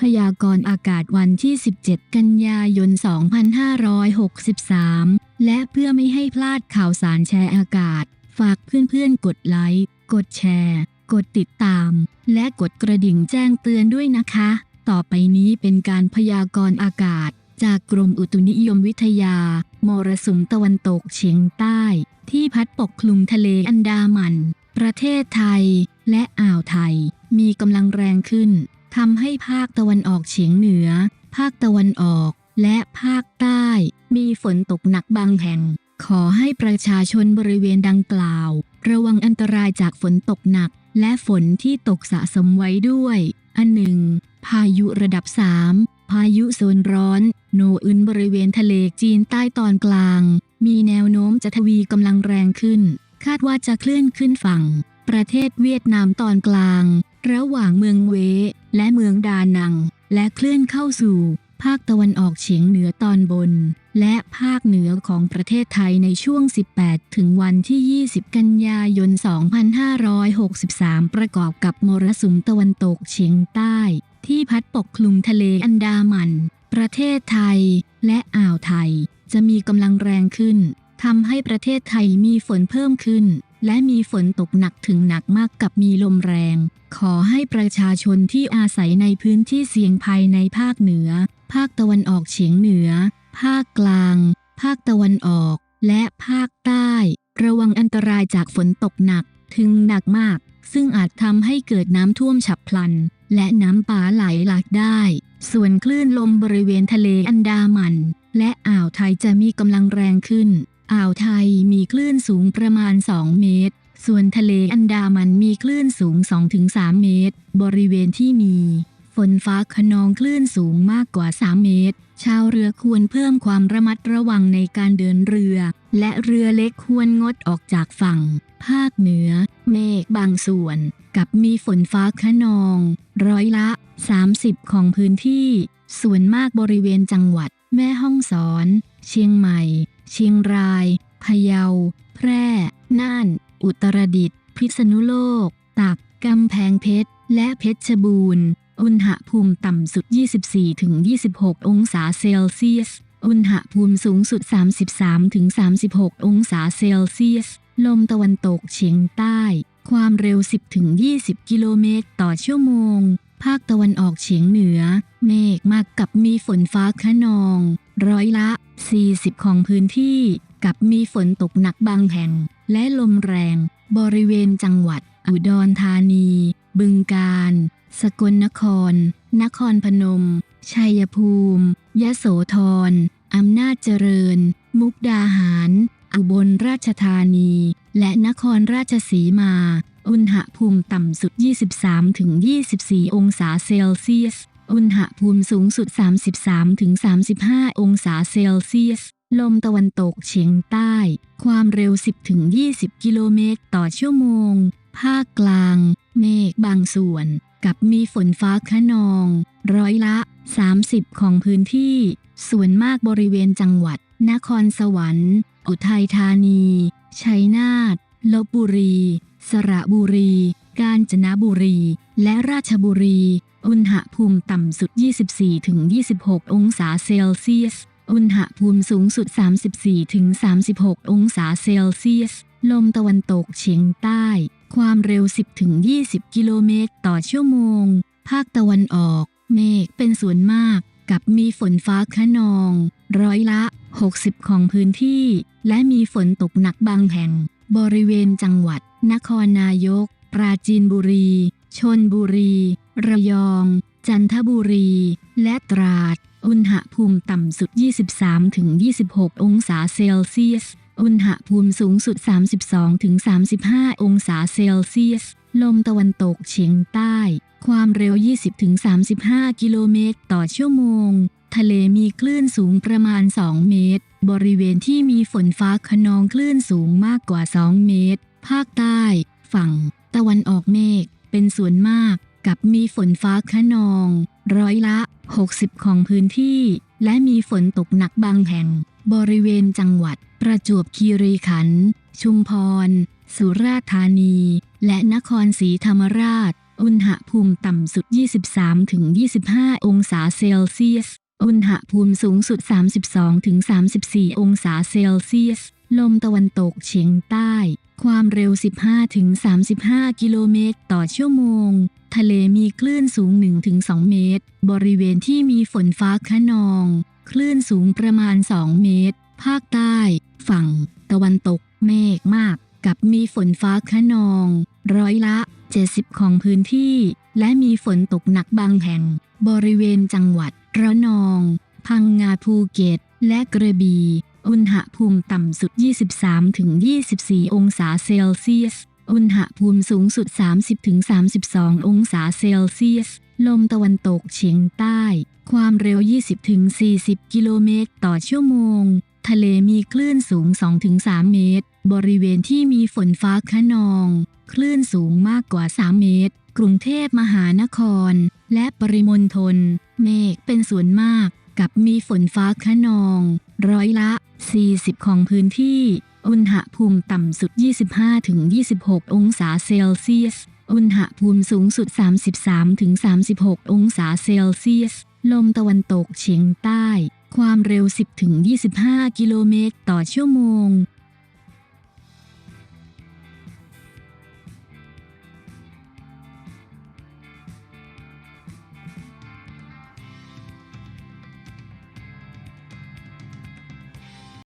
พยากรณ์อากาศวันที่ 17 กันยายน 2563 และเพื่อไม่ให้พลาดข่าวสารแชร์อากาศ ฝากเพื่อนๆ กดไลค์ กดแชร์ กดติดตาม และกดกระดิ่งแจ้งเตือนด้วยนะคะ ต่อไปนี้เป็นการพยากรณ์อากาศ จากกรมอุตุนิยมวิทยา มรสุมตะวันตกเฉียงใต้ ที่พัดปกคลุมทะเลอันดามัน ประเทศไทย และอ่าวไทย มีกำลังแรงขึ้น ทำให้ภาคตะวันออกเฉียงเหนือ ภาคตะวันออก และภาคใต้ มีฝนตกหนักบางแห่ง ขอให้ประชาชนบริเวณดังกล่าว ระวังอันตรายจากฝนตกหนัก และฝนที่ตกสะสมไว้ด้วย อันหนึ่ง พายุระดับ 3 พายุโซนร้อน โนอึนบริเวณทะเลจีนใต้ตอนกลาง มีแนวโน้มจะทวีกำลังแรงขึ้น คาดว่าจะเคลื่อนขึ้นฝั่ง ประเทศเวียดนามตอนกลาง ระหว่างเมืองเว และเคลื่อนเข้าสู่ ภาคตะวันออกเฉียงเหนือตอนบน และภาคเหนือของประเทศไทยในช่วง 18 ถึงวันที่ 20 กันยายน 2563 ประกอบกับมรสุมตะวันตกเฉียงใต้ ที่พัดปกคลุมทะเลอันดามัน ประเทศไทย และอ่าวไทย จะมีกำลังแรงขึ้นทำให้ประเทศไทยมีฝนเพิ่มขึ้น และมีฝนตกหนักถึงหนักมากกับมีลมแรง ขอให้ประชาชนที่อาศัยในพื้นที่เสี่ยงภัยในภาคเหนือ ภาคตะวันออกเฉียงเหนือ ภาคกลาง ภาคตะวันออก และภาคใต้ ระวังอันตรายจากฝนตกหนักถึงหนักมาก ซึ่งอาจทำให้เกิดน้ำท่วมฉับพลัน และน้ำป่าไหลหลากได้ ส่วนคลื่นลมบริเวณทะเลอันดามัน และอ่าวไทยจะมีกำลังแรงขึ้น อ่าวไทยมีคลื่นสูงประมาณ 2 เมตร ส่วนทะเลอันดามันมีคลื่นสูง 2-3 เมตร บริเวณที่มีฝนฟ้าขนองคลื่นสูงมากกว่า 3 เมตร ชาวเรือควรเพิ่มความระมัดระวังในการเดินเรือ และเรือเล็กควรงดออกจากฝั่ง ภาคเหนือ เมฆบางส่วน กับมีฝนฟ้าขนอง ร้อยละ 30 ของพื้นที่ ส่วนมากบริเวณจังหวัด แม่ฮ่องสอน เชียงใหม่ เชียงราย พะเยา แพร่ น่าน อุตรดิตถ์ พิษณุโลก ตาก กำแพงเพชร และเพชรบูรณ์ อุณหภูมิต่ำสุด 24-26 องศาเซลเซียส อุณหภูมิสูงสุด 33-36 องศาเซลเซียส ลมตะวันตกเฉียงใต้ ความเร็ว 10-20 กิโลเมตรต่อชั่วโมง ภาคตะวันออกเฉียงเหนือ เมฆมากกับมีฝนฟ้าขนอง ร้อยละ 40 ของพื้นที่ กับมีฝนตกหนักบางแห่ง และลมแรง บริเวณจังหวัด อุดรธานี บึงกาฬสกลนคร นครพนม ชัยภูมิ ยะโสธรอำนาจเจริญ มุกดาหาร อุบลราชธานี และนครราชสีมา อุณหภูมิต่ำสุด 23-24 องศาเซลเซียส อุณหภูมิสูงสุด 33-35 องศาเซลเซียส ลมตะวันตกเฉียงใต้ ความเร็ว 10-20 กิโลเมตรต่อชั่วโมง ภาคกลาง เมฆบางส่วน กับมีฝนฟ้าขนอง ร้อยละ 30 ของพื้นที่ ส่วนมากบริเวณจังหวัด นครสวรรค์ อุทัยธานี ชัยนาทลบบุรี สระบุรี กาญจนบุรี และราชบุรี อุณหภูมิต่ำสุด 24-26 องศาเซลเซียส อุณหภูมิสูงสุด 34-36 องศาเซลเซียส ลมตะวันตกเฉียงใต้ ความเร็ว 10-20 กิโลเมตรต่อชั่วโมง ภาคตะวันออก เมฆเป็นส่วนมากกับมีฝนฟ้าขนอง ร้อยละ 60 ของพื้นที่ และมีฝนตกหนักบางแห่ง บริเวณจังหวัด นครนายก ปราจีนบุรี ชนบุรี ระยอง จันทบุรี และตราด อุณหภูมิต่ำสุด 23-26 องศาเซลเซียส อุณหภูมิสูงสุด 32-35 องศาเซลเซียส ลมตะวันตกเฉียงใต้ ความเร็ว 20-35 กิโลเมตรต่อชั่วโมง ทะเลมีคลื่นสูงประมาณ 2 เมตร บริเวณที่มีฝนฟ้าขนองคลื่นสูงมากกว่า 2 เมตร ภาคใต้ ฝั่ง ตะวันออกเมฆเป็นส่วนมากกับมีฝนฟ้าขนอง ร้อยละ 60 ของพื้นที่ และมีฝนตกหนักบางแห่ง บริเวณจังหวัด ประจวบคีรีขันธ์ชุมพร สุราษฎร์ธานี และนครศรีธรรมราช อุณหภูมิต่ำสุด 23-25 องศาเซลเซียส อุณหภูมิสูงสุด 32-34 องศาเซลเซียส ลมตะวันตกเฉียงใต้ ความเร็ว 15-35 กิโลเมตรต่อชั่วโมง ทะเลมีคลื่นสูง 1-2 เมตร บริเวณที่มีฝนฟ้าคะนอง คลื่นสูงประมาณ 2 เมตร ภาคใต้ ฝั่ง ตะวันตก เมฆมาก กับมีฝนฟ้าคะนอง ร้อยละ 70 ของพื้นที่ และมีฝนตกหนักบางแห่ง บริเวณจังหวัด ระนอง พังงาภูเก็ต และกระบี่อุณหภูมิต่ำสุด 23-24 องศาเซลเซียส อุณหภูมิสูงสุด 30-32 องศาเซลเซียส ลมตะวันตกเฉียงใต้ ความเร็ว 20-40 กิโลเมตรต่อชั่วโมง ทะเลมีคลื่นสูง 2-3 เมตร บริเวณที่มีฝนฟ้าคะนอง คลื่นสูงมากกว่า 3 เมตร กรุงเทพมหานคร และปริมณฑลเมฆเป็นส่วนมากกับมีฝนฟ้าคะนอง ร้อยละ 40 ของพื้นที่ อุณหภูมิต่ำสุด 25-26 องศาเซลเซียส อุณหภูมิสูงสุด 33-36 องศาเซลเซียส ลมตะวันตกเฉียงใต้ ความเร็ว 10-25 กิโลเมตรต่อชั่วโมง